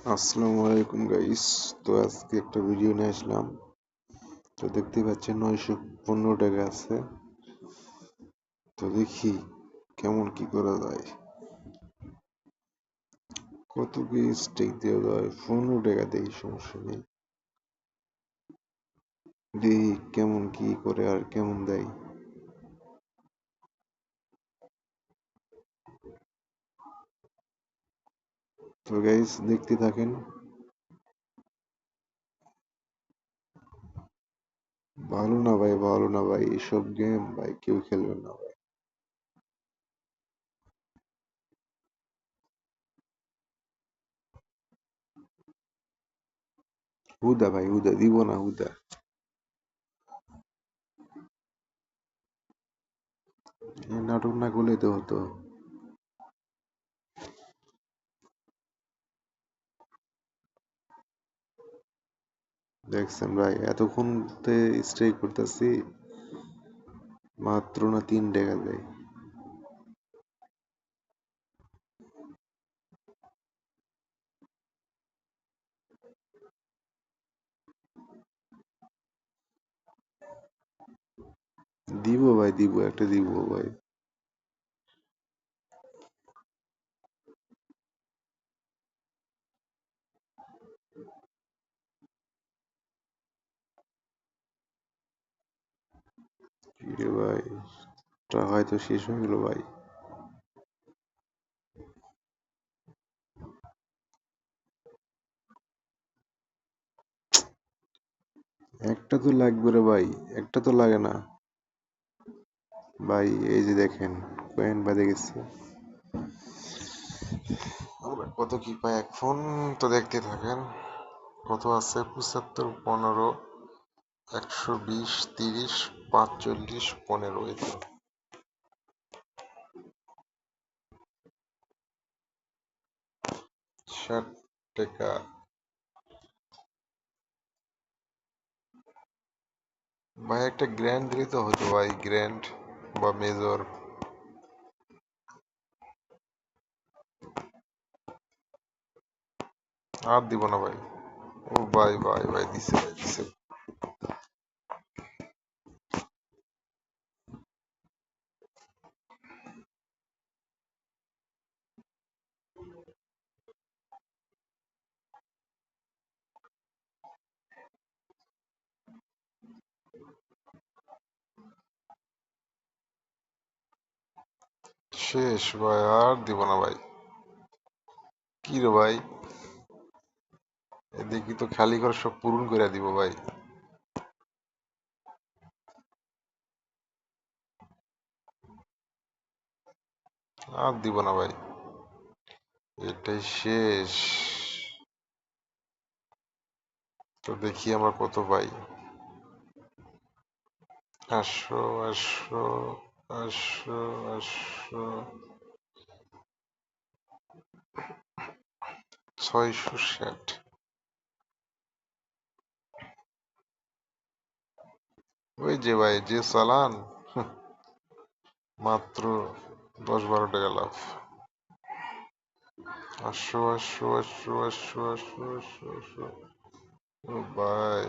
আসসালামু আলাইকুম গাইস তো আজকে একটা ভিডিও নিয়ে আসলাম। তো দেখতে পাচ্ছেন নয়শো পনেরো টাকা আছে। তো দেখি কেমন কি করা যায়। কত কি স্টেক দেওয়া যায়? পনেরো টাকা দেই, সমস্যা নেই। দেখি কেমন কি করে আর কেমন দেয়। তো গাইস দেখতে থাকেন। ভালো না ভাই, ভালো না ভাই, এসব গেম ভাই, কেউ খেলবে না ভাই। হুদা ভাই, হুদা, দিব না হুদা। নাটক না করলে তো হতো। দেখছেন ভাই এতক্ষণ স্টে করতেছি, মাত্র না তিন টাকা দেয়। দিব ভাই, দিব, একটা দিব ভাই। কিরে ভাই টাকা হয়তো শেষ হয়ে গেল ভাই। একটা তো লাগবে রে ভাই, একটা তো লাগে না। ভাই, এই যে দেখেন, কয়েন বাদে গেছে। কত কি পাই এখন তো দেখতে থাকেন। কত আছে? পঁচাত্তর, পনেরো, একশো বিশ, তিরিশ পাঁচচল্লিশ, পনেরো এই ষাট টাকা। ভাই, একটা গ্র্যান্ড দিলে তো হতো ভাই গ্র্যান্ড বা মেজর আর দিব না ভাই। ও ভাই ভাই ভাই, দিছে ভাই, দিছে। শেষ ভাই, আর দিব না ভাই। কি রে ভাই? এদিকে তো খালি করে সব পূরণ করে দিব ভাই। আর দিব না ভাই। এটাই শেষ। তো দেখি আমরা কত পাই। আটশো আটশো আটশো ছয়শো ষাট। ওই যে ভাই, যে চালান, মাত্র দশ বারো টাকা লাভ। আটশো আটশো আটশো আটশো আটশো আটশো ও ভাই।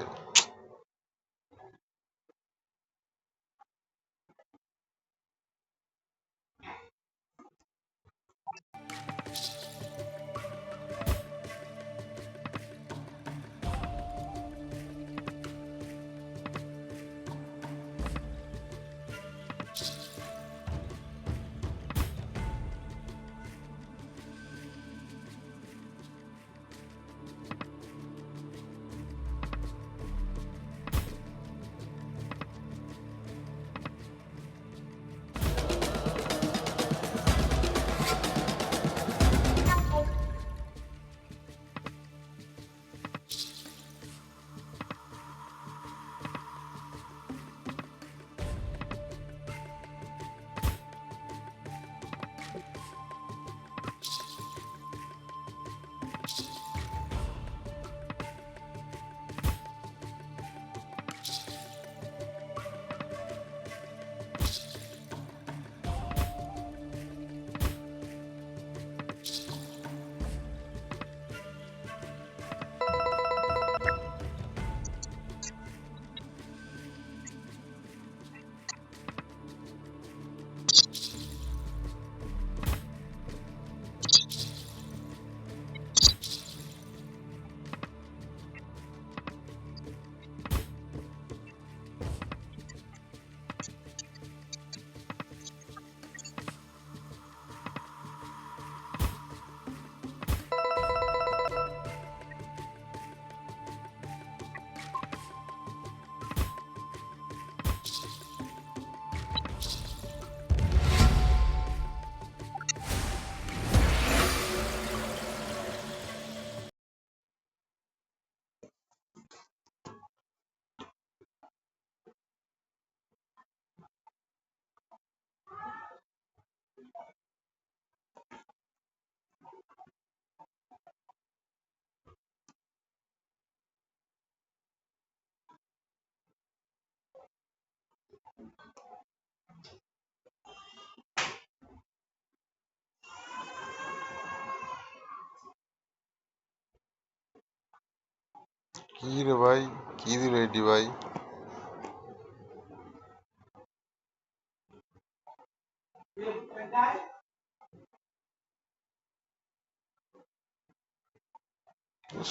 কি রে ভাই কি দিল এটি ভাই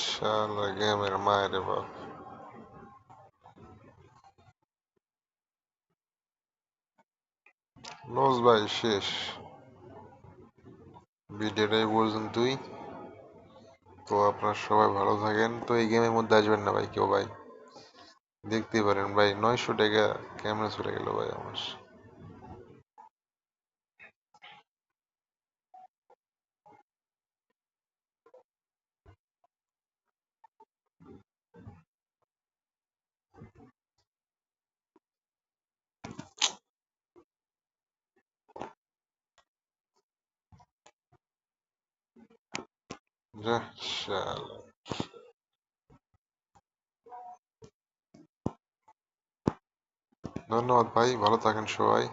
শালা গেমের মায়ের বাপ লস ভাই শেষ ভিডিওটা এই পর্যন্তই তো আপনারা সবাই ভালো থাকেন। তো এই গেমের মধ্যে আসবেন না ভাই কেউ ভাই? দেখতেই পারেন ভাই, নয়শো টাকা ক্যামেরা চলে গেল ভাই আমার। ধন্যবাদ ভাই ভালো থাকেন সবাই।